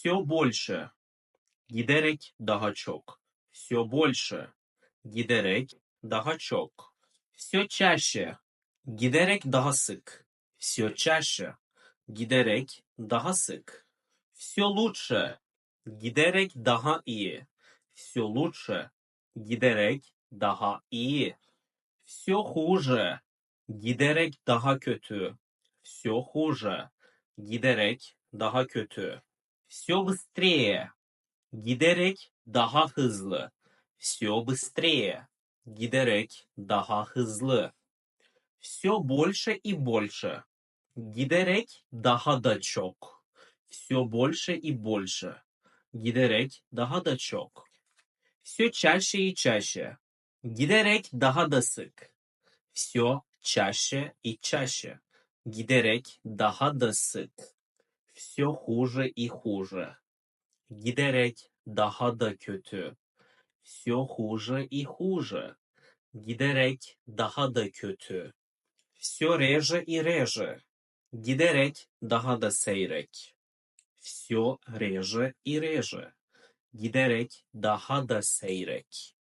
Все больше. Giderek daha çok. Все больше. Giderek daha çok. Все чаще. Giderek daha sık. Все чаще. Giderek daha sık. Все лучше. Giderek daha iyi. Все лучше. Giderek daha iyi. Все хуже. Giderek daha kötü. Все хуже. Giderek daha kötü. Все быстрее. Giderek daha hızlı. Все быстрее. Giderek daha hızlı. Все больше и больше. Giderek daha da çok. Все больше и больше. Giderek daha da çok. Все чаще и чаще. Giderek daha da sık. Все чаще и чаще. Giderek daha da sık. Все хуже и хуже. Daha da kötü. Все хуже и хуже. Daha da kötü. Все реже и реже. Daha da seyrek. Все реже и реже. Daha da seyrek.